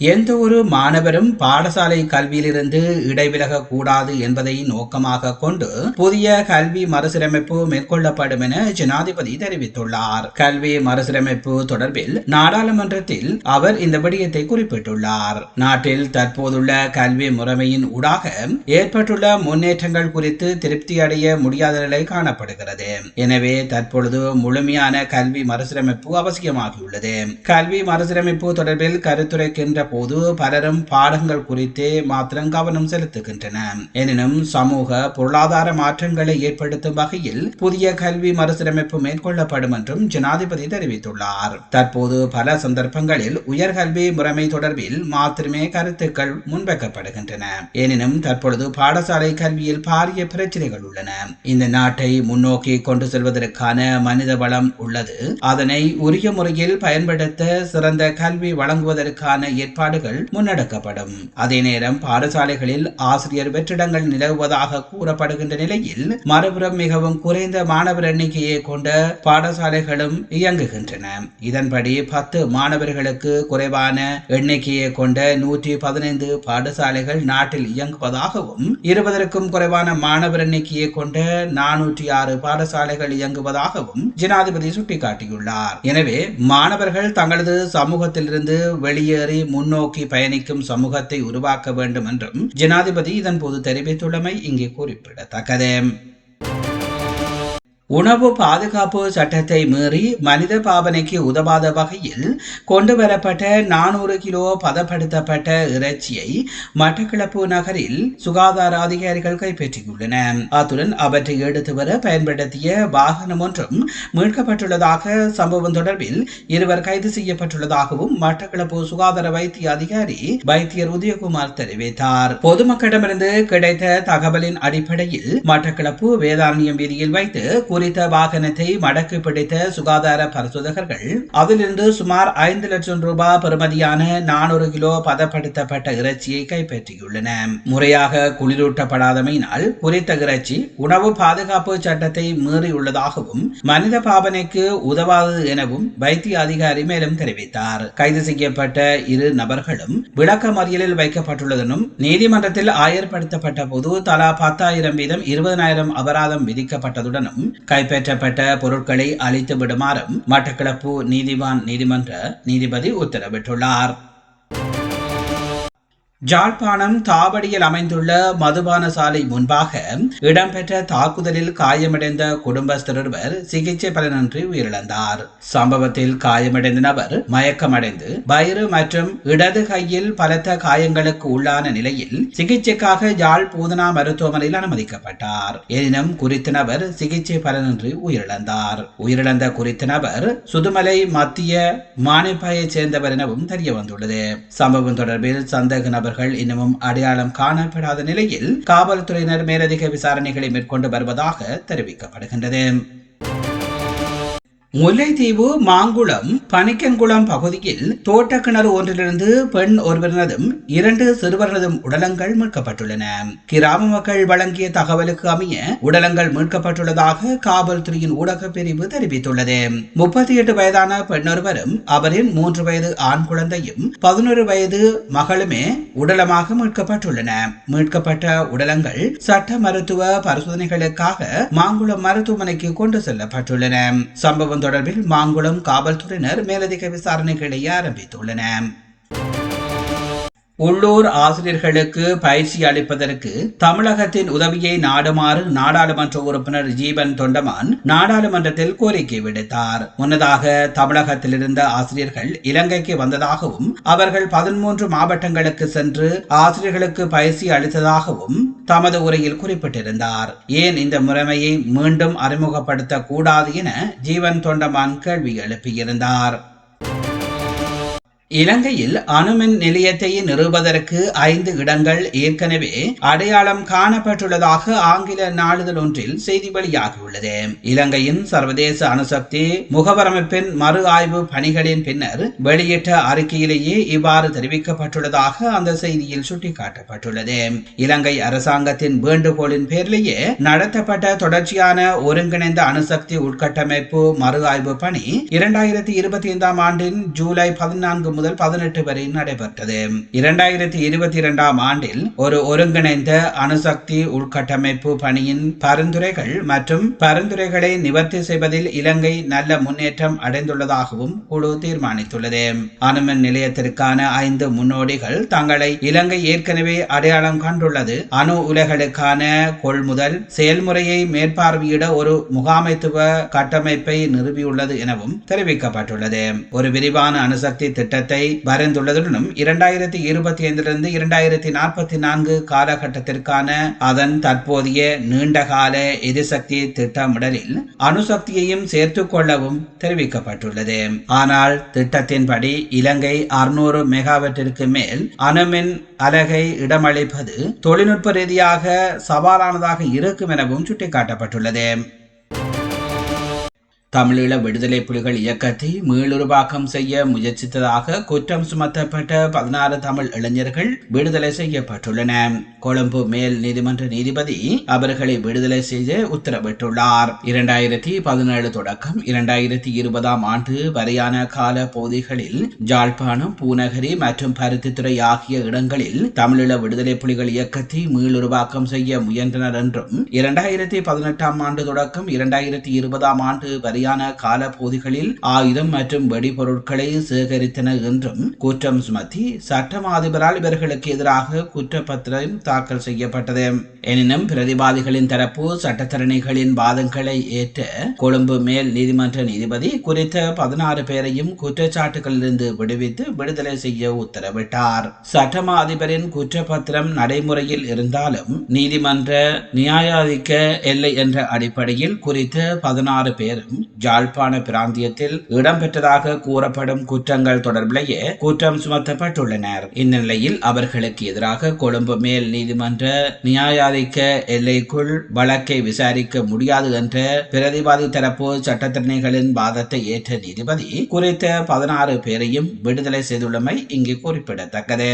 எந்த ஒரு மாணவரும் பாடசாலை கல்வியிலிருந்து இடைவிலக கூடாது என்பதை நோக்கமாக கொண்டு புதிய கல்வி மறுசீரமைப்பு மேற்கொள்ளப்படும் என ஜனாதிபதி தெரிவித்துள்ளார். கல்வி மறுசீரமைப்பு தொடர்பில் நாடாளுமன்றத்தில் அவர் இந்த விடயத்தை குறிப்பிட்டுள்ளார். நாட்டில் தற்போதுள்ள கல்வி முறைமையின் ஊடாக ஏற்பட்டுள்ள முன்னேற்றங்கள் குறித்து திருப்தி அடைய முடியாத நிலை காணப்படுகிறது. எனவே தற்பொழுது முழுமையான கல்வி மறுசீரமைப்பு அவசியமாகியுள்ளது. கல்வி மறுசீரமைப்பு தொடர்பில் கருத்துரைக்கின்ற போது பலரும் பாடங்கள் குறித்தே மாத்திரம் கவனம் செலுத்துகின்றன. எனினும் சமூக பொருளாதார மாற்றங்களை ஏற்படுத்தும் வகையில் புதிய கல்வி மறுசீரமைப்பு மேற்கொள்ளப்படும் என்றும் ஜனாதிபதி தெரிவித்துள்ளார். தற்போது பல சந்தர்ப்பங்களில் உயர்கல்வி முறைமை தொடர்பில் மாத்திரமே கருத்துக்கள் முன்வைக்கப்படுகின்றன. எனினும் தற்பொழுது பாடசாலை கல்வியில் பாரிய பிரச்சனைகள் உள்ளன. இந்த நாட்டை முன்னோக்கி கொண்டு செல்வதற்கான மனித வளம் உள்ளது. அதனை உரிய முறையில் பயன்படுத்த சிறந்த கல்வி வழங்குவதற்கான ஏற்பாடுகள் முன்னெடுக்கப்படும். அதே நேரம் பாடசாலைகளில் ஆசிரியர் வெற்றிடங்கள் நிலவுவதாக கூறப்படுகின்ற நிலையில் மறுபுறம் மிகவும் குறைந்த மாணவர் எண்ணிக்கையை கொண்ட பாடசாலைகளும் இயங்குகின்றன. இதன்படி பத்து மாணவர்களுக்கு குறைவான எண்ணிக்கையை கொண்ட நூற்றி பதினைந்து பாடசாலைகள் நாட்டில் இயங்குவதாகவும் இருபதற்கும் குறைவான மாணவர் எண்ணிக்கையை கொண்ட நானூற்றி ஆறு பாடசாலைகள் இயங்குவதாகவும் ஜனாதிபதி சுட்டிக்காட்டியுள்ளார். எனவே மாணவர்கள் தங்களது சமூகத்திலிருந்து வெளியேறி முன்னோக்கி பயணிக்கும் சமூகத்தை உருவாக்க வேண்டும் என்றும் ஜனாதிபதி இதன்போது தெரிவித்துள்ளமை இங்கே குறிப்பிடத்தக்கது. உணவு பாதுகாப்பு சட்டத்தை மீறி மனித பாவனைக்கு உதவாத வகையில் கொண்டு வரப்பட்ட நானூறு கிலோ பதப்படுத்தப்பட்ட இறைச்சியை மட்டக்களப்பு நகரில் சுகாதார அதிகாரிகள் கைப்பற்றியுள்ளனர் அத்துடன் அவற்றை எடுத்து வர பயன்படுத்திய வாகனம் ஒன்றும் மீட்கப்பட்டுள்ளதாக சம்பவம் தொடர்பில் இருவர் கைது செய்யப்பட்டுள்ளதாகவும் மட்டக்களப்பு சுகாதார வைத்திய அதிகாரி வைத்தியர் உதயகுமார் தெரிவித்தார். பொதுமக்களிடமிருந்து கிடைத்த தகவலின் அடிப்படையில் மட்டக்களப்பு வேதாரண்யம் வீதியில் வைத்து குறித்த வாகனத்தை மடக்கு பிடித்த சுகாதார பரிசோதகர்கள் அதிலிருந்து சுமார் ஐந்து லட்சம் ரூபாய் பெறுமதியான நானூறு கிலோ பதப்படுத்தப்பட்ட இறைச்சியை கைப்பற்றியுள்ளன. முறையாக குளிரூட்டப்படாதமையினால் குறித்த இறைச்சி உணவு பாதுகாப்பு சட்டத்தை மீறியுள்ளதாகவும் மனித பாவனைக்கு உதவாது எனவும் வைத்திய அதிகாரி மேலும் தெரிவித்தார். கைது செய்யப்பட்ட இரு நபர்களும் விளக்க மறியலில் வைக்கப்பட்டுள்ளதனும் நீதிமன்றத்தில் ஆயர்படுத்தப்பட்ட போது தலா பத்தாயிரம் வீதம் இருபதனாயிரம் அபராதம் விதிக்கப்பட்டதுடனும் கைப்பற்றப்பட்ட பொருட்களை அழித்து விடுமாறும் மட்டக்களப்பு நீதிவான் நீதிமன்ற நீதிபதி உத்தரவிட்டுள்ளார். ஜாழ்ப்பாணம் தாவடியில் அமைந்துள்ள மதுபான சாலை முன்பாக இடம்பெற்ற தாக்குதலில் காயமடைந்த குடும்பஸ்தர் சிகிச்சை பலனின்றி உயிரிழந்தார். சம்பவத்தில் காயமடைந்த நபர் மயக்கமடைந்து வயிறு மற்றும் இடது கையில் பலத்த காயங்களுக்கு உள்ளான நிலையில் சிகிச்சைக்காக யாழ் பூதனா மருத்துவமனையில் அனுமதிக்கப்பட்டார். எனினும் குறித்த நபர் சிகிச்சை பலனின்றி உயிரிழந்தார். உயிரிழந்த குறித்த நபர் சுதுமலை மத்திய மானிப்பாயைச் சேர்ந்தவர் எனவும் தெரிய வந்துள்ளது சம்பவம் தொடர்பில் சந்தேக நபர் நபர்கள் இன்னமும் அடையாளம் காணப்படாத நிலையில் காவல்துறையினர் மேலதிக விசாரணைகளை மேற்கொண்டு வருவதாக தெரிவிக்கப்படுகின்றது. முல்லைத்தீவு மாங்குளம் பனிக்கங்குளம் பகுதியில் தோட்டக்கிணறு ஒன்றிலிருந்து பெண் ஒருவரினதும் இரண்டு சிறுவர்களதும் உடலங்கள் மீட்கப்பட்டுள்ளன. கிராம மக்கள் வழங்கிய தகவலுக்கு அமைய உடலங்கள் மீட்கப்பட்டுள்ளதாக காவல்துறையின் ஊடக பிரிவு தெரிவித்துள்ளது. முப்பத்தி எட்டு வயதான பெண்ணொருவரும் அவரின் மூன்று வயது ஆண் குழந்தையும் பதினொரு வயது மகளுமே உடலமாக மீட்கப்பட்டுள்ளன. மீட்கப்பட்ட உடலங்கள் சட்ட மருத்துவ பரிசோதனைகளுக்காக மாங்குளம் மருத்துவமனைக்கு கொண்டு செல்லப்பட்டுள்ளன. சம்பவ சம்பவம் தொடர்பில் மாங்குளம் காவல்துறையினர் மேலதிக விசாரணைகளை ஆரம்பித்துள்ளனர் உள்ளூர் ஆசிரியர்களுக்கு பயிற்சி அளிப்பதற்கு தமிழகத்தின் உதவியை நாடுமாறு நாடாளுமன்ற உறுப்பினர் ஜீவன் தொண்டமான் நாடாளுமன்றத்தில் கோரிக்கை விடுத்தார். முன்னதாக தமிழகத்தில் இருந்த ஆசிரியர்கள் இலங்கைக்கு வந்ததாகவும் அவர்கள் பதிமூன்று மாவட்டங்களுக்கு சென்று ஆசிரியர்களுக்கு பயிற்சி அளித்ததாகவும் தமது உரையில் குறிப்பிட்டிருந்தார். ஏன் இந்த முறைமையை மீண்டும் அறிமுகப்படுத்தக்கூடாது என ஜீவன் தொண்டமான் கேள்வி எழுப்பியிருந்தார். இலங்கையில் அணுமின் நிலையத்தை நிறுவதற்கு ஐந்து இடங்கள் ஏற்கனவே அடையாளம் காணப்பட்டுள்ளதாக ஆங்கில நாளிதழ் ஒன்றில் செய்தி வெளியாகியுள்ளது. இலங்கையின் சர்வதேச அணுசக்தி முகவரமைப்பின் மறு ஆய்வு பணிகளின் பின்னர் வெளியிட்ட அறிக்கையிலேயே இவ்வாறு தெரிவிக்கப்பட்டுள்ளதாக அந்த செய்தியில் சுட்டிக்காட்டப்பட்டுள்ளது. இலங்கை அரசாங்கத்தின் வேண்டுகோளின் பேரிலேயே நடத்தப்பட்ட தொடர்ச்சியான ஒருங்கிணைந்த அணுசக்தி உட்கட்டமைப்பு மறு ஆய்வு பணி இரண்டாயிரத்தி இருபத்தி ஐந்தாம் ஆண்டின் ஜூலை பதினான்கு முதல் பதினெட்டு வரை நடைபெற்றது. இரண்டாயிரத்தி இருபத்தி இரண்டாம் ஆண்டில் ஒரு ஒருங்கிணைந்த அணுசக்தி உள்கட்டமைப்பு பணியின் பரிந்துரைகள் மற்றும் பரிந்துரைகளை நிவர்த்தி செய்வதில் இலங்கை நல்ல முன்னேற்றம் அடைந்துள்ளதாகவும் குழு தீர்மானித்துள்ளது. அணுமின் நிலையத்திற்கான ஐந்து முன்னோடிகள் தங்களை இலங்கை ஏற்கனவே அடையாளம் கண்டுள்ளது. அணு உலைகளுக்கான கொள்முதல் செயல்முறையை மேற்பார்வையிட ஒரு முகாமைத்துவ கட்டமைப்பை நிறுவியுள்ளது எனவும் தெரிவிக்கப்பட்டுள்ளது. ஒரு விரிவான அணுசக்தி திட்டத்தை வரைந்துள்ளதுடனும் இரண்டாயிரத்தி இருபத்தி ஐந்திலிருந்து இரண்டாயிரத்தி நாற்பத்தி நான்கு காலகட்டத்திற்கான அதன் தற்போதைய நீண்டகால எரிசக்தி திட்டமிடலில் அணுசக்தியையும் சேர்த்துக் கொள்ளவும் தெரிவிக்கப்பட்டுள்ளது. ஆனால் திட்டத்தின்படி இலங்கை அறுநூறு மெகாவட்டிற்கு மேல் அணுமின் அலகை இடமளிப்பது தொழில்நுட்ப ரீதியாக சவாலானதாக இருக்கும் எனவும் சுட்டிக்காட்டப்பட்டுள்ளது. தமிழீழ விடுதலை புலிகள் இயக்கத்தை மீளுருவாக்கம் செய்ய முயற்சித்ததாக குற்றம் சுமத்தப்பட்ட பதினாறு தமிழ் இளைஞர்கள் விடுதலை செய்யப்பட்டுள்ளன. கொழும்பு மேல் நீதிமன்ற நீதிபதி அவர்களை விடுதலை செய்ய உத்தரவிட்டுள்ளார். இரண்டாயிரத்தி பதினேழு தொடக்கம் இரண்டாயிரத்தி இருபதாம் ஆண்டு வரையான கால பகுதிகளில் ஜாழ்ப்பாணம் பூநகரி மற்றும் பருத்தித்துறை ஆகிய இடங்களில் தமிழீழ விடுதலை புலிகள் இயக்கத்தை மீளுருவாக்கம் செய்ய முயன்றனர் என்றும் இரண்டாயிரத்தி பதினெட்டாம் ஆண்டு தொடக்கம் இரண்டாயிரத்தி இருபதாம் ஆண்டு வரையான காலப்பகுதிகளில் ஆயுதம் மற்றும் வெடிபொருட்களை சேகரித்தனர் என்றும் குற்றம் சுமத்தி சட்டம் அதிபரால் இவர்களுக்கு எதிராக குற்றப்பத்திரம் தாக்கல் செய்யப்பட்டது. எனினும் பிரதிவாதிகளின் தரப்பு சட்டத்தரணிகளின் வாதங்களை ஏற்ற கொழும்பு மேல் நீதிமன்ற நீதிபதி குறித்த பதினாறு பேரையும் குற்றச்சாட்டுகளிலிருந்து விடுவித்து விடுதலை செய்ய உத்தரவிட்டார். சட்டமா அதிபரின் குற்றப்பத்திரம் நடைமுறையில் இருந்தாலும் நீதிமன்ற நியாயாதிக்க எல்லை என்ற அடிப்படையில் குறித்த பதினாறு பேரும் ஜாழ்ப்பாண பிராந்தியத்தில் இடம்பெற்றதாக கூறப்படும் குற்றங்கள் தொடர்பிலேயே குற்றம் சுமத்தப்பட்டுள்ளனர். இந்நிலையில் அவர்களுக்கு எதிராக கொழும்பு மேல் நீதிமன்ற விசாரிக்க எல்லைக்குள் வழக்கை விசாரிக்க முடியாது என்ற பிரதிவாதி தரப்பு சட்டத்தரணிகளின் வாதத்தை ஏற்ற நீதிபதி குறித்த பதினாறு பேரையும் விடுதலை செய்துள்ளமை இங்கு குறிப்பிடத்தக்கது.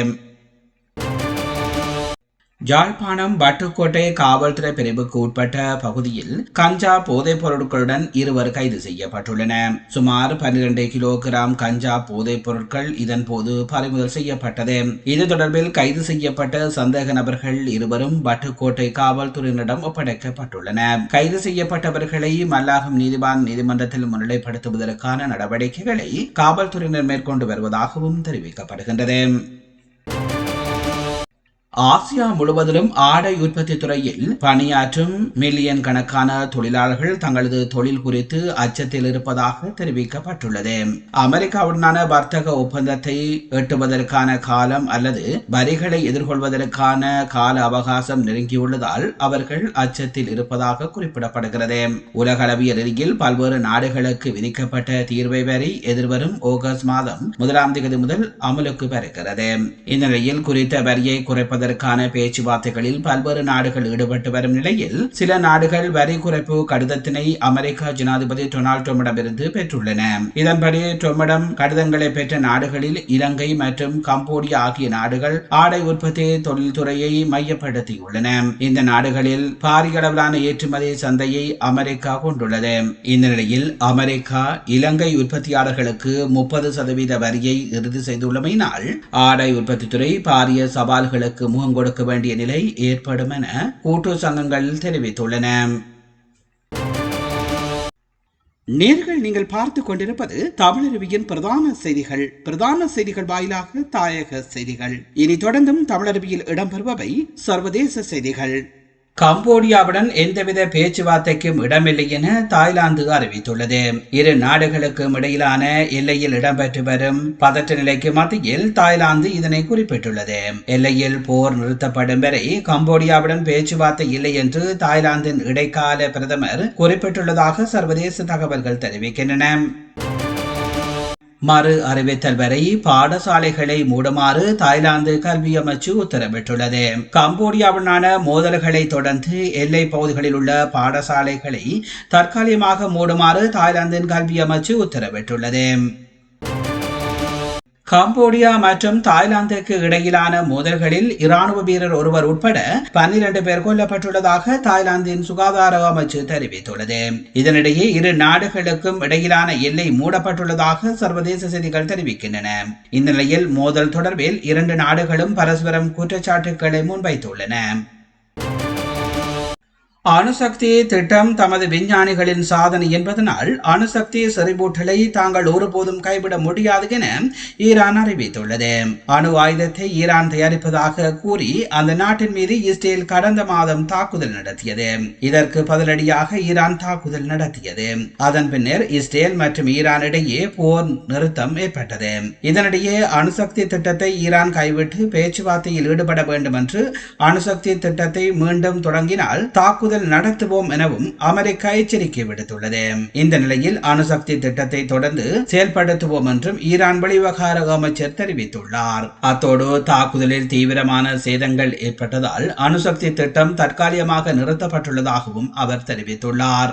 யாழ்ப்பாணம் வட்டுக்கோட்டை காவல்துறை பிரிவுக்கு உட்பட்ட பகுதியில் கஞ்சா போதைப் பொருட்களுடன் இருவர் கைது செய்யப்பட்டுள்ளன. சுமார் பன்னிரண்டு கிலோகிராம் கஞ்சா போதைப் பொருட்கள் இதன் போது பறிமுதல் செய்யப்பட்டது. இது தொடர்பில் கைது செய்யப்பட்ட சந்தேக நபர்கள் இருவரும் வட்டுக்கோட்டை காவல்துறையினரிடம் ஒப்படைக்கப்பட்டுள்ளன கைது செய்யப்பட்டவர்களை மல்லாகம் நீதிவான் நீதிமன்றத்தில் முன்னிலைப்படுத்துவதற்கான நடவடிக்கைகளை காவல்துறையினர் மேற்கொண்டு வருவதாகவும் தெரிவிக்கப்படுகின்றது. ஆசியா முழுவதிலும் ஆடை உற்பத்தி துறையில் பணியாற்றும் மில்லியன் கணக்கான தொழிலாளர்கள் தங்களது தொழில் குறித்து அச்சத்தில் இருப்பதாக தெரிவிக்கப்பட்டுள்ளது. அமெரிக்காவுடனான வர்த்தக ஒப்பந்தத்தை எட்டுவதற்கான காலம் அல்லது வரிகளை எதிர்கொள்வதற்கான கால அவகாசம் நெருங்கியுள்ளதால் அவர்கள் அச்சத்தில் இருப்பதாக குறிப்பிடப்படுகிறது. உலகளவிய ரீதியில் பல்வேறு நாடுகளுக்கு விதிக்கப்பட்ட தீர்வை வரி எதிர்வரும் ஆகஸ்ட் மாதம் முதலாம் தேதி முதல் அமலுக்கு வருகிறது. இந்நிலையில் குறித்த வரியை குறைப்பது குறைப்பதற்கான பேச்சுவார்த்தைகளில் பல்வேறு நாடுகள் ஈடுபட்டு வரும் நிலையில் சில நாடுகள் வரி குறைப்பு கடிதத்தினை அமெரிக்க ஜனாதிபதி டொனால்ட் ட்ரம்பிடமிருந்து பெற்றுள்ளன. இதன்படி ட்ரம்பிடம் கடிதங்களை பெற்ற நாடுகளில் இலங்கை மற்றும் கம்போடியா ஆகிய நாடுகள் ஆடை உற்பத்தி தொழில்துறையை மையப்படுத்தியுள்ளன. இந்த நாடுகளில் பாரிய அளவிலான ஏற்றுமதி சந்தையை அமெரிக்கா கொண்டுள்ளது. இந்த நிலையில் அமெரிக்கா இலங்கை உற்பத்தியாளர்களுக்கு முப்பது சதவீத வரியை இறுதி செய்துள்ளமையினால் ஆடை உற்பத்தி துறை பாரிய சவால்களுக்கு முகம் கொடுக்க வேண்டிய நிலை ஏற்படும் என கூட்டு சங்கங்கள் தெரிவித்துள்ளன. நேர்கள் நீங்கள் பார்த்து கொண்டிருப்பது தமிழருவியின் பிரதான செய்திகள். பிரதான செய்திகள் வாயிலாக தாயக செய்திகள். இனி தொடர்ந்தும் தமிழருவியில் இடம்பெறுபவை சர்வதேச செய்திகள். கம்போடியாவுடன் எந்தவித பேச்சுவார்த்தைக்கும் இடமில்லை என தாய்லாந்து அறிவித்துள்ளது. இரு நாடுகளுக்கும் இடையிலான எல்லையில் இடம்பெற்று வரும் பதற்ற நிலைக்கு மத்தியில் தாய்லாந்து இதனை குறிப்பிட்டுள்ளது. எல்லையில் போர் நிறுத்தப்படும் வரை கம்போடியாவுடன் பேச்சுவார்த்தை இல்லை என்று தாய்லாந்தின் இடைக்கால பிரதமர் குறிப்பிட்டுள்ளதாக சர்வதேச தகவல்கள் தெரிவிக்கின்றன. மறு அறிவித்தல் வரை பாடசாலைகளை மூடுமாறு தாய்லாந்து கல்வி அமைச்சு உத்தரவிட்டுள்ளது. கம்போடியாவுடனான மோதல்களை தொடர்ந்து எல்லை பகுதிகளில் உள்ள பாடசாலைகளை தற்காலிகமாக மூடுமாறு தாய்லாந்தின் கல்வி அமைச்சு உத்தரவிட்டுள்ளது. கம்போடியா மற்றும் தாய்லாந்துக்கு இடையிலான மோதல்களில் இராணுவ வீரர் ஒருவர் உட்பட பன்னிரண்டு பேர் கொல்லப்பட்டுள்ளதாக தாய்லாந்தின் சுகாதார அமைச்சு தெரிவித்துள்ளது. இதனிடையே இரு நாடுகளுக்கும் இடையிலான எல்லை மூடப்பட்டுள்ளதாக சர்வதேச செய்திகள் தெரிவிக்கின்றன. இந்த நிலையில் மோதல் தொடர்பில் இரண்டு நாடுகளும் பரஸ்பரம் குற்றச்சாட்டுக்களை முன்வைத்துள்ளன. அணுசக்தி திட்டம் தமது விஞ்ஞானிகளின் சாதனை என்பதனால் அணுசக்தி செறிவூட்டலை தாங்கள் ஒருபோதும் கைவிட முடியாது என ஈரான் அறிவித்துள்ளது. அணு ஆயுதத்தை ஈரான் தயாரிப்பதாக கூறி அந்த நாட்டின் மீது இஸ்ரேல் கடந்த மாதம் தாக்குதல் நடத்தியது. இதற்கு பதிலடியாக ஈரான் தாக்குதல் நடத்தியது. அதன் பின்னர் இஸ்ரேல் மற்றும் ஈரான் இடையே போர் நிறுத்தம் ஏற்பட்டது. இதனிடையே அணுசக்தி திட்டத்தை ஈரான் கைவிட்டு பேச்சுவார்த்தையில் ஈடுபட வேண்டும் என்று அணுசக்தி திட்டத்தை மீண்டும் தொடங்கினால் தாக்குதல் தாக்குதல் நடத்துவோம் எனவும் அமெரிக்கா எச்சரிக்கை விடுத்துள்ளது. இந்த நிலையில் அணுசக்தி திட்டத்தை தொடர்ந்து செயல்படுத்துவோம் என்றும் ஈரான் வெளிவகார அமைச்சர் தெரிவித்துள்ளார். அத்தோடு தாக்குதலில் தீவிரமான சேதங்கள் ஏற்பட்டதால் அணுசக்தி திட்டம் தற்காலிகமாக நிறுத்தப்பட்டுள்ளதாகவும் அவர் தெரிவித்துள்ளார்.